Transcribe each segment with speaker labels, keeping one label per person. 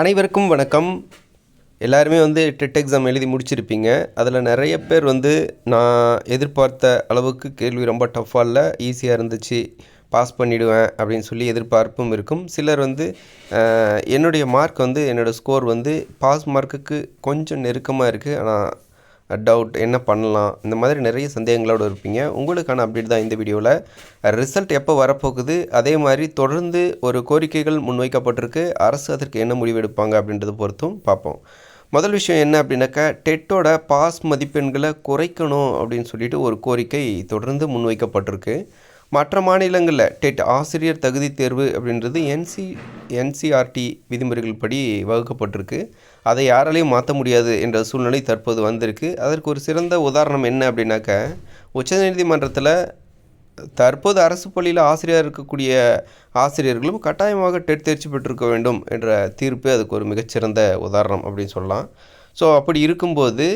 Speaker 1: அனைவருக்கும் வணக்கம். எல்லாருமே வந்து டெட் எக்ஸாம் எழுதி முடிச்சிருப்பீங்க. அதில் நிறைய பேர் வந்து நான் எதிர்பார்த்த அளவுக்கு கேள்வி ரொம்ப டஃப்பாக இல்லை ஈஸியாக இருந்துச்சு பாஸ் பண்ணிவிடுவேன் அப்படின்னு சொல்லி எதிர்பார்ப்பும் இருக்கும். சிலர் வந்து என்னுடைய மார்க் வந்து என்னோடய ஸ்கோர் வந்து பாஸ் மார்க்குக்கு கொஞ்சம் நெருக்கமாக இருக்குது ஆனால் டவுட் என்ன பண்ணலாம்? இந்த மாதிரி நிறைய சந்தேகங்களோடு இருப்பீங்க. உங்களுக்கான அப்டேட் தான் இந்த வீடியோவில் ரிசல்ட் எப்போ வரப்போகுது? அதே மாதிரி தொடர்ந்து ஒரு கோரிக்கைகள் முன்வைக்கப்பட்டிருக்கு. அரசு அதற்கு என்ன முடிவு எடுப்பாங்க அப்படின்றத பொறுத்தும் பார்ப்போம். முதல் விஷயம் என்ன அப்படின்னாக்கா டெட்டோட பாஸ் மதிப்பெண்களை குறைக்கணும் அப்படின்னு சொல்லிட்டு ஒரு கோரிக்கை தொடர்ந்து முன்வைக்கப்பட்டிருக்கு. மற்ற மாநிலங்களில் டெட் ஆசிரியர் தகுதி தேர்வு அப்படின்றது என்சி என்சிஆர்டி விதிமுறைகள் படி வகுக்கப்பட்டிருக்கு. அதை யாராலையும் மாற்ற முடியாது என்ற சூழ்நிலை தற்போது வந்திருக்கு. அதற்கு ஒரு சிறந்த உதாரணம் என்ன அப்படின்னாக்க உச்சநீதிமன்றத்தில் தற்போது அரசு பள்ளியில் ஆசிரியர் இருக்கக்கூடிய ஆசிரியர்களும் கட்டாயமாக டெட் தேர்ச்சி பெற்றிருக்க வேண்டும் என்ற தீர்ப்பு அதுக்கு ஒரு மிகச்சிறந்த உதாரணம் அப்படின்னு சொல்லலாம். ஸோ அப்படி இருக்கும்போது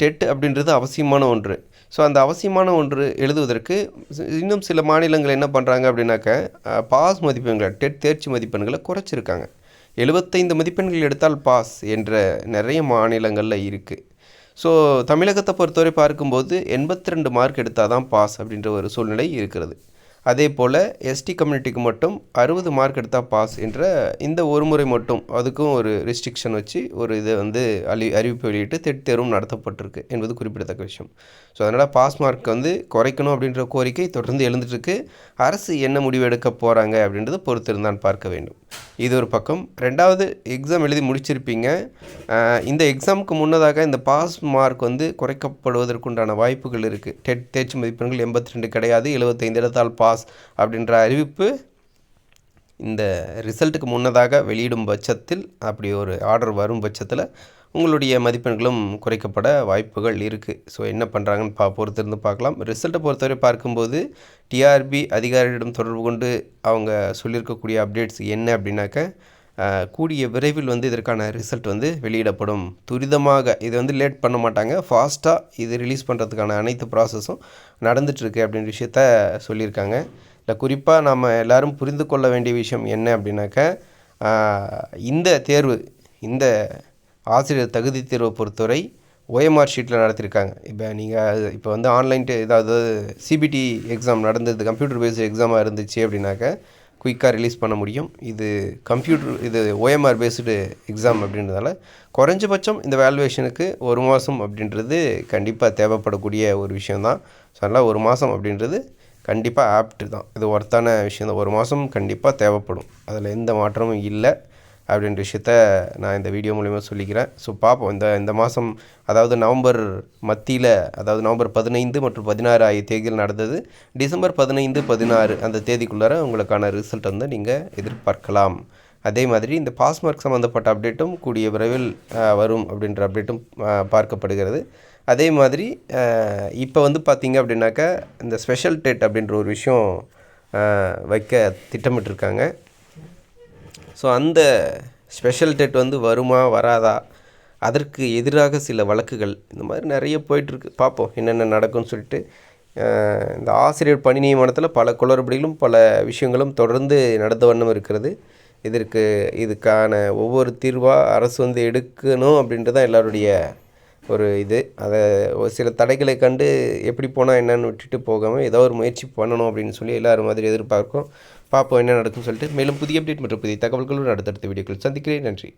Speaker 1: டெட் அப்படின்றது அவசியமான ஒன்று. ஸோ அந்த அவசியமான ஒன்று எழுதுவதற்கு இன்னும் சில மாநிலங்கள் என்ன பண்ணுறாங்க அப்படின்னாக்க பாஸ் மதிப்பெண்களை டெட் தேர்ச்சி மதிப்பெண்களை குறைச்சிருக்காங்க. எழுபத்தைந்து மதிப்பெண்கள் எடுத்தால் பாஸ் என்ற நிறைய மாநிலங்களில் இருக்குது ஸோ தமிழகத்தை பொறுத்தவரை பார்க்கும்போது எண்பத்தி ரெண்டு மார்க் எடுத்தால் தான் பாஸ் அப்படின்ற ஒரு சூழ்நிலை இருக்கிறது. அதே போல் எஸ்டி கம்யூனிட்டிக்கு மட்டும் அறுபது மார்க் எடுத்தால் பாஸ் என்ற இந்த ஒரு முறை மட்டும் அதுக்கும் ஒரு ரெஸ்ட்ரிக்ஷன் வச்சு ஒரு இதை வந்து அறி அறிவிப்பு வெளியிட்டு தெட் தேர்வும் நடத்தப்பட்டிருக்கு என்பது குறிப்பிடத்தக்க விஷயம். ஸோ அதனால் பாஸ் மார்க் வந்து குறைக்கணும் அப்படின்ற கோரிக்கை தொடர்ந்து எழுந்துட்டுருக்கு அரசு என்ன முடிவு எடுக்க போகிறாங்க அப்படின்றத பொறுத்திருந்தான் பார்க்க வேண்டும். இது ஒரு பக்கம். ரெண்டாவது எக்ஸாம் எழுதி முடிச்சிருப்பீங்க. இந்த எக்ஸாமுக்கு முன்னதாக இந்த பாஸ் மார்க் வந்து குறைக்கப்படுவதற்குண்டான வாய்ப்புகள் இருக்குது டெட் தேர்ச்சி மதிப்பெண்கள் எண்பத்தி ரெண்டு கிடையாது எழுபத்தைந்து இடத்தால் பாஸ் அப்படின்ற அறிவிப்பு இந்த ரிசல்ட்டுக்கு முன்னதாக வெளியிடும் பட்சத்தில் அப்படி ஒரு ஆர்டர் வரும் பட்சத்தில் உங்களுடைய மதிப்பெண்களும் குறைக்கப்பட வாய்ப்புகள் இருக்குது ஸோ என்ன பண்ணுறாங்கன்னு பா பொறுத்திருந்து பார்க்கலாம். ரிசல்ட்டை பொறுத்தவரை பார்க்கும்போது டிஆர்பி அதிகாரியிடம் தொடர்பு கொண்டு அவங்க சொல்லியிருக்கக்கூடிய அப்டேட்ஸ் என்ன அப்படின்னாக்க கூடிய விரைவில் வந்து இதற்கான ரிசல்ட் வந்து வெளியிடப்படும். துரிதமாக இதை வந்து லேட் பண்ண மாட்டாங்க. ஃபாஸ்ட்டாக இது ரிலீஸ் பண்ணுறதுக்கான அனைத்து ப்ராசஸும் நடந்துகிட்ருக்கு அப்படின்ற விஷயத்த சொல்லியிருக்காங்க. இல்லை குறிப்பாக நாம் எல்லாரும் புரிந்து கொள்ள வேண்டிய விஷயம் என்ன அப்படின்னாக்க இந்த தேர்வு இந்த ஆசிரியர் தகுதி தேர்வை பொறுத்தவரை ஓஎம்ஆர் ஷீட்டில் நடத்தியிருக்காங்க இப்போ நீங்கள் இப்போ வந்து ஆன்லைன் ஏதாவது சிபிடி எக்ஸாம் நடந்தது கம்ப்யூட்டர் பேஸ்டு எக்ஸாமாக இருந்துச்சு அப்படின்னாக்க குயிக்காக ரிலீஸ் பண்ண முடியும். இது கம்ப்யூட்டர் இது ஓஎம்ஆர் பேஸ்டு எக்ஸாம் அப்படின்றதால குறைஞ்சபட்சம் இந்த வேல்யூவேஷனுக்கு ஒரு மாதம் அப்படின்றது கண்டிப்பாக தேவைப்படக்கூடிய ஒரு விஷயந்தான் ஸோ அதனால் ஒரு மாதம் அப்படின்றது கண்டிப்பாக ஆப்ட் தான். இது ஒர்த்தான விஷயம் தான் ஒரு மாதம் கண்டிப்பாக தேவைப்படும். அதில் எந்த மாற்றமும் இல்லை. அப்படின்ற விஷயத்த நான் இந்த வீடியோ மூலிமா சொல்லிக்கிறேன். ஸோ பார்ப்போம் இந்த இந்த மாதம் அதாவது நவம்பர் மத்தியில் அதாவது நவம்பர் பதினைந்து மற்றும் பதினாறு ஆகிய தேதியில் நடந்தது. டிசம்பர் பதினைந்து பதினாறு அந்த தேதிக்குள்ளார உங்களுக்கான ரிசல்ட் வந்து நீங்கள் எதிர்பார்க்கலாம். அதே மாதிரி இந்த பாஸ்மார்க் சம்மந்தப்பட்ட அப்டேட்டும் கூடிய விரைவில் வரும் அப்படின்ற அப்டேட்டும் பார்க்கப்படுகிறது. அதே மாதிரி இப்போ வந்து பார்த்தீங்க அப்படின்னாக்கா இந்த ஸ்பெஷல் டெட் அப்படின்ற ஒரு விஷயம் வைக்க திட்டமிட்டிருக்காங்க. ஸோ அந்த ஸ்பெஷல் டெட் வந்து வருமா வராதா? அதற்கு எதிராக சில வழக்குகள். இந்த மாதிரி நிறைய போயிட்டுருக்கு. பார்ப்போம் என்னென்ன நடக்கும்னு சொல்லிட்டு. இந்த ஆசிரியர் பணி நியமனத்தில் பல குளறுபடிகளும் பல விஷயங்களும் தொடர்ந்து நடந்த வண்ணம் இருக்கிறது. இதற்கு இதுக்கான ஒவ்வொரு தீர்வாக அரசு வந்து எடுக்கணும் அப்படின்றது தான் எல்லாருடைய ஒரு இது. அதை ஒரு சில தடைகளை கண்டு எப்படி போனால் என்னன்னு விட்டுட்டு போகாமல் ஏதோ ஒரு முயற்சி பண்ணணும் அப்படின்னு சொல்லி எல்லோரும் மாதிரி எதிர்பார்க்கும். பார்ப்போம் என்ன நடக்கும்னு சொல்லிட்டு. மேலும் புதிய அப்டேட் மற்றும் புதிய தகவல்களுடன் அடுத்தடுத்த வீடியோக்கள் சந்திக்கிறேன். நன்றி.